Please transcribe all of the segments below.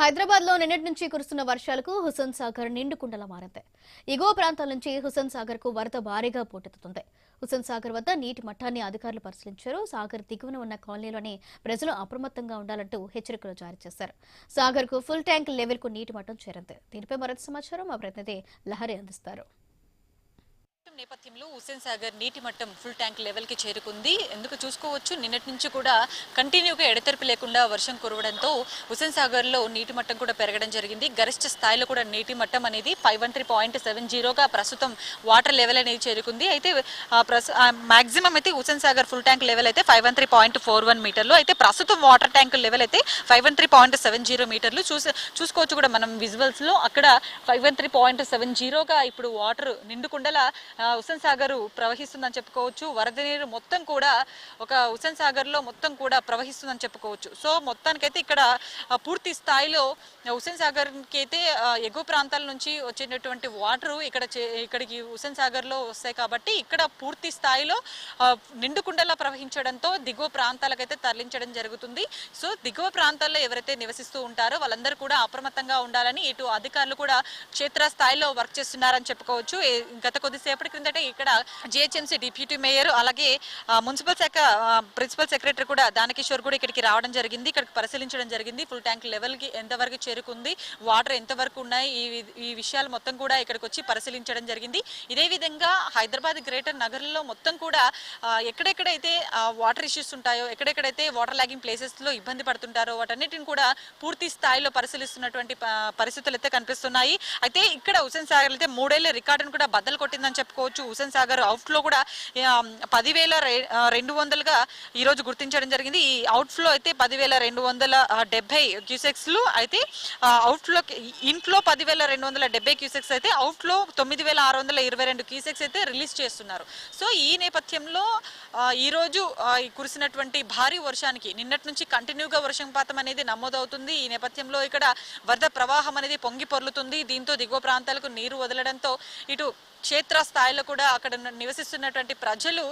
హైదరాబాద్లో నిన్నటి నుంచి కురుస్తున్న వర్షాలకు హుసేన్ సాగర్ నిండుకుండలా మారింది. ఎగువ ప్రాంతాల నుంచి హుసేన్ సాగర్కు వరద భారీగా పోటెత్తుతుంది. హుస్సేన్ సాగర్ వద్ద నీటి మట్టాన్ని అధికారులు పరిశీలించారు. సాగర్ దిగువన ఉన్న కాలనీలోని ప్రజలు అప్రమత్తంగా ఉండాలంటూ హెచ్చరికలు జారీ చేశారు. సాగర్కు ఫుల్ ట్యాంక్ లెవెల్కు నీటి మట్టం చేరింది. దీనిపై మరింత సమాచారం మా ప్రతినిధి లహరి అందిస్తారు. నేపథ్యంలో హుసేన్ సాగర్ నీటి మట్టం ఫుల్ ట్యాంక్ లెవెల్కి చేరుకుంది. ఎందుకు చూసుకోవచ్చు? నిన్నటి నుంచి కూడా కంటిన్యూగా ఎడతెరిపి లేకుండా వర్షం కురవడంతో హుస్సేన్ సాగర్లో నీటి మట్టం కూడా పెరగడం జరిగింది. గరిష్ట స్థాయిలో కూడా నీటి మట్టం అనేది five one three point seven జీరోగా ప్రస్తుతం వాటర్ లెవెల్ అనేది చేరుకుంది. అయితే మాక్సిమం అయితే Hussain Sagar full tank level అయితే five one three point four one మీటర్లు అయితే ప్రస్తుతం వాటర్ ట్యాంక్ లెవెల్ అయితే five one three point seven zero మీటర్లు చూసి చూసుకోవచ్చు కూడా మనం విజువల్స్లో అక్కడ five one three point seven జీరోగా ఇప్పుడు వాటర్ నిండుకుండలా ఆ, హుస్సేన్ సాగర్ ప్రవహిస్తుందని చెప్పుకోవచ్చు. వరద నీరు మొత్తం కూడా ఒక హుస్సేన్ సాగర్లో మొత్తం కూడా ప్రవహిస్తుందని చెప్పుకోవచ్చు. సో మొత్తానికైతే ఇక్కడ పూర్తి స్థాయిలో హుస్సేన్ సాగర్కి అయితే ఎగువ ప్రాంతాల నుంచి వచ్చేటటువంటి వాటర్ ఇక్కడ చే- ఇక్కడికి హుస్సేన్ సాగర్లో వస్తాయి కాబట్టి ఇక్కడ పూర్తి స్థాయిలో నిండుకుండలా ప్రవహించడంతో దిగువ ప్రాంతాలకైతే తరలించడం జరుగుతుంది. సో దిగువ ప్రాంతాల్లో ఎవరైతే నివసిస్తూ ఉంటారో వాళ్ళందరూ కూడా అప్రమత్తంగా ఉండాలని ఇటు అధికారులు కూడా క్షేత్ర స్థాయిలో వర్క్ చేస్తున్నారని చెప్పుకోవచ్చు. గత కొద్దిసేపటి క్రిందటే ఇక్కడ జిహెచ్ఎంసీ డిప్యూటీ మేయర్ అలాగే మున్సిపల్ శాఖ ప్రిన్సిపల్ సెక్రటరీ కూడా దానకిషోర్ కూడా ఇక్కడికి రావడం జరిగింది. ఇక్కడికి పరిశీలించడం జరిగింది. ఫుల్ ట్యాంక్ లెవెల్కి ఎంతవరకు చేరుకుంది వాటర్ ఎంతవరకు ఉన్నాయి ఈ ఈ విషయాలు మొత్తం కూడా ఇక్కడికి వచ్చి పరిశీలించడం జరిగింది. ఇదే విధంగా హైదరాబాద్ గ్రేటర్ నగరంలో మొత్తం కూడా ఎక్కడెక్కడైతే వాటర్ ఇష్యూస్ ఉంటాయో ఎక్కడెక్కడైతే వాటర్ లాగింగ్ ప్లేసెస్లో ఇబ్బంది పడుతుంటారో వాటన్నిటిని కూడా పూర్తి స్థాయిలో పరిశీలిస్తున్నటువంటి పరిస్థితులు అయితే కనిపిస్తున్నాయి. అయితే ఇక్కడ హుసేన్ సాగర్ అయితే మూడేళ్ళ రికార్డును కూడా బద్దలు కొట్టిందని చెప్పి చెప్పుకోవచ్చు. హుసేన్ సాగర్ అవుట్లో కూడా పదివేల రెండు వందలుగా ఈరోజు గుర్తించడం జరిగింది. ఈ అవుట్ ఫ్లో అయితే పదివేల రెండు వందల డెబ్బై క్యూసెక్స్లు అయితే అవుట్ ఇంట్లో ఇన్ఫ్లో పదివేల రెండు వందల డెబ్బై క్యూసెక్స్ అయితే అవుట్లో తొమ్మిది వేల ఆరు వందల ఇరవై రెండు క్యూసెక్స్ అయితే రిలీజ్ చేస్తున్నారు. సో ఈ నేపథ్యంలో ఈరోజు కురిసినటువంటి భారీ వర్షానికి నిన్నటి నుంచి కంటిన్యూగా వర్షపాతం అనేది నమోదవుతుంది. ఈ నేపథ్యంలో ఇక్కడ వరద ప్రవాహం అనేది పొంగి పొర్లుతుంది. దీంతో దిగువ ప్రాంతాలకు నీరు వదలడంతో ఇటు క్షేత్ర స్థాయిలో కూడా అక్కడ ఉన్న- నివసిస్తున్నటువంటి ప్రజలు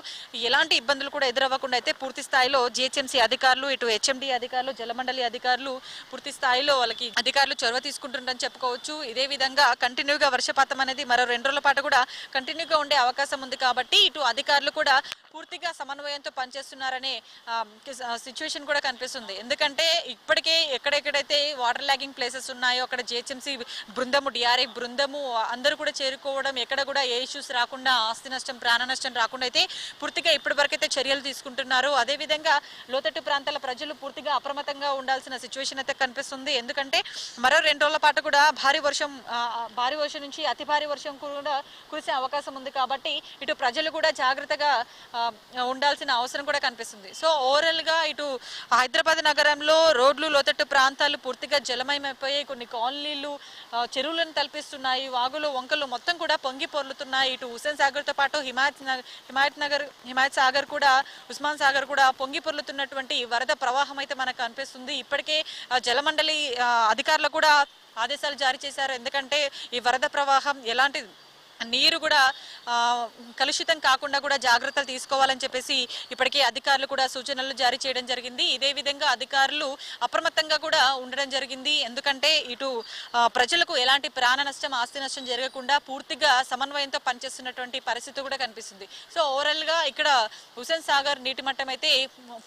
ఎలాంటి ఇబ్బందులు కూడా ఎదురవ్వకుండా అయితే పూర్తి స్థాయిలో జిహెచ్ఎంసీ అధికారులు ఇటు హెచ్ఎండి అధికారులు జలమండలి అధికారులు పూర్తి స్థాయిలో వాళ్ళకి అధికారులు చొరవ తీసుకుంటుండని చెప్పుకోవచ్చు. ఇదే విధంగా కంటిన్యూగా వర్షపాతం అనేది మరో రెండు రోజుల పాటు కూడా కంటిన్యూగా ఉండే అవకాశం ఉంది కాబట్టి ఇటు అధికారులు కూడా పూర్తిగా సమన్వయంతో పనిచేస్తున్నారనే సిచ్యువేషన్ కూడా కనిపిస్తుంది. ఎందుకంటే ఇప్పటికే ఎక్కడెక్కడైతే వాటర్ లాగింగ్ ప్లేసెస్ ఉన్నాయో అక్కడ జిహెచ్ఎంసీ బృందము డిఆర్ఐ బృందము అందరూ కూడా చేరుకోవడం ఎక్కడ కూడా ఏ ఇష్యూస్ రాకుండా ఆస్తి నష్టం ప్రాణ నష్టం రాకుండా అయితే పూర్తిగా ఇప్పటి వరకైతే చర్యలు తీసుకుంటున్నారు. అదేవిధంగా లోతట్టు ప్రాంతాల ప్రజలు పూర్తిగా అప్రమత్తంగా ఉండాల్సిన సిచ్యువేషన్ అయితే కనిపిస్తుంది. ఎందుకంటే మరో రెండు రోజుల పాటు కూడా భారీ వర్షం భారీ వర్షం నుంచి అతి భారీ వర్షం కూడా కురిసే అవకాశం ఉంది కాబట్టి ఇటు ప్రజలు కూడా జాగ్రత్తగా ఉండాల్సిన అవసరం కూడా కనిపిస్తుంది. సో ఓవరాల్గా ఇటు హైదరాబాద్ నగరంలో రోడ్లు లోతట్టు ప్రాంతాలు పూర్తిగా జలమయమైపోయాయి కొన్ని కాలనీలు చెరువులను తలపిస్తున్నాయి వాగులు వంకలు మొత్తం కూడా పొంగి పొర్లుతున్నాయి. ఇటు హుసేన్ సాగర్తో పాటు హిమాయత్ నగర్ హిమాయత్ నగర్ హిమాయత్ సాగర్ కూడా ఉస్మాన్ సాగర్ కూడా పొంగి పొర్లుతున్నటువంటి వరద ప్రవాహం అయితే మనకు కనిపిస్తుంది. ఇప్పటికే జలమండలి అధికారులు కూడా ఆదేశాలు జారీ చేశారు. ఎందుకంటే ఈ వరద ప్రవాహం ఎలాంటి నీరు కూడా కలుషితం కాకుండా కూడా జాగ్రత్తలు తీసుకోవాలని చెప్పేసి ఇప్పటికే అధికారులు కూడా సూచనలు జారీ చేయడం జరిగింది. ఇదే విధంగా అధికారులు అప్రమత్తంగా కూడా ఉండడం జరిగింది. ఎందుకంటే ఇటు ప్రజలకు ఎలాంటి ప్రాణ నష్టం ఆస్తి నష్టం జరగకుండా పూర్తిగా సమన్వయంతో పనిచేస్తున్నటువంటి పరిస్థితి కూడా కనిపిస్తుంది. సో ఓవరాల్గా ఇక్కడ హుసేన్ సాగర్ నీటి మట్టం అయితే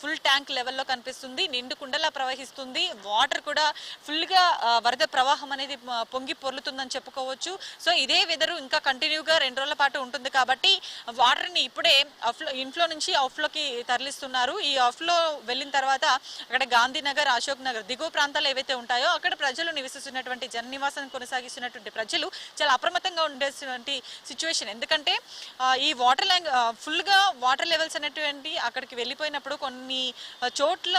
ఫుల్ ట్యాంక్ లెవెల్లో కనిపిస్తుంది. నిండు కుండలా ప్రవహిస్తుంది. వాటర్ కూడా ఫుల్గా వరద ప్రవాహం అనేది పొంగి పొర్లుతుందని చెప్పుకోవచ్చు. సో ఇదే వెదరు ఇంకా కంటిన్యూగా రెండు రోజుల పాటు ఉంటుంది కాబట్టి వాటర్ని ఇప్పుడే అఫ్లో ఇన్ఫ్లో నుంచి అవుట్ఫ్లోకి తరలిస్తున్నారు. ఈ అవుట్ఫ్లో వెళ్ళిన తర్వాత అక్కడ గాంధీనగర్ అశోక్ నగర్ దిగువ ప్రాంతాలు ఏవైతే ఉంటాయో అక్కడ ప్రజలు నివసిస్తున్నటువంటి జన నివాసం కొనసాగిస్తున్నటువంటి ప్రజలు చాలా అప్రమత్తంగా ఉండేటువంటి సిచ్యువేషన్ ఎందుకంటే ఈ వాటర్ లైన్ ఫుల్గా వాటర్ లెవెల్స్ అనేటువంటి అక్కడికి వెళ్ళిపోయినప్పుడు కొన్ని చోట్ల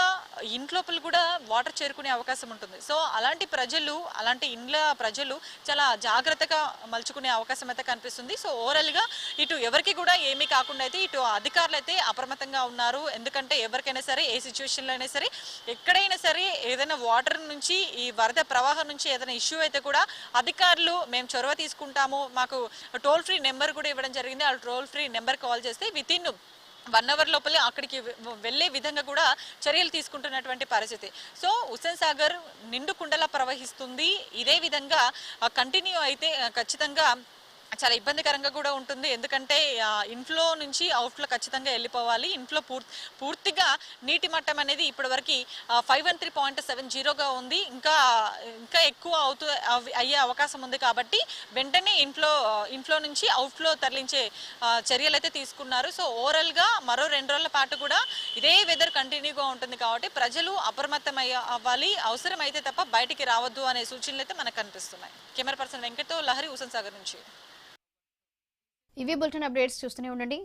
ఇంట్లోపల కూడా వాటర్ చేరుకునే అవకాశం ఉంటుంది. సో అలాంటి ప్రజలు అలాంటి ఇండ్ల ప్రజలు చాలా జాగ్రత్తగా మలుచుకునే అవకాశం అయితే కనిపిస్తుంది. సో ఓవరాల్గా ఇటు ఎవరికి కూడా ఏమీ కాకుండా అయితే ఇటు అధికారులు అయితే అప్రమత్తంగా ఉన్నారు. ఎందుకంటే ఎవరికైనా సరే ఏ సిచ్యువేషన్లో అయినా సరే ఎక్కడైనా సరే ఏదైనా వాటర్ నుంచి ఈ వరద ప్రవాహం నుంచి ఏదైనా ఇష్యూ అయితే కూడా అధికారులు మేము చొరవ తీసుకుంటాము. మాకు టోల్ ఫ్రీ నెంబర్ కూడా ఇవ్వడం జరిగింది. ఆ టోల్ ఫ్రీ నెంబర్ కాల్ చేస్తే విత్ ఇన్ వన్ అవర్ లోపలే అక్కడికి వెళ్ళే విధంగా కూడా చర్యలు తీసుకుంటున్నటువంటి పరిస్థితి. సో హుస్సేన్ సాగర్ నిండు కుండలా ప్రవహిస్తుంది. ఇదే విధంగా కంటిన్యూ అయితే ఖచ్చితంగా చాలా ఇబ్బందికరంగా కూడా ఉంటుంది. ఎందుకంటే ఇన్ఫ్లో నుంచి అవుట్ఫ్లో ఖచ్చితంగా వెళ్ళిపోవాలి. ఇన్ఫ్లో పూర్తి పూర్తిగా నీటి మట్టం అనేది ఇప్పటివరకు five one three point seven జీరోగా ఉంది. ఇంకా ఇంకా ఎక్కువ అవుతూ అయ్యే అవకాశం ఉంది కాబట్టి వెంటనే ఇన్ఫ్లో ఇన్ఫ్లో నుంచి అవుట్ఫ్లో తరలించే చర్యలు అయితే తీసుకున్నారు. సో ఓవరాల్గా మరో రెండు రోజుల పాటు కూడా ఇదే వెదర్ కంటిన్యూగా ఉంటుంది కాబట్టి ప్రజలు అప్రమత్తం అవ్వాలి. అవసరమైతే తప్ప బయటికి రావద్దు అనే సూచనలు అయితే మనకు కనిపిస్తున్నాయి. కెమెరా పర్సన్ వెంకట్తో లహరి హుసన్ సాగర్ నుంచి. ఇవి బులెటిన్ అప్డేట్స్ చూస్తూనే ఉండండి.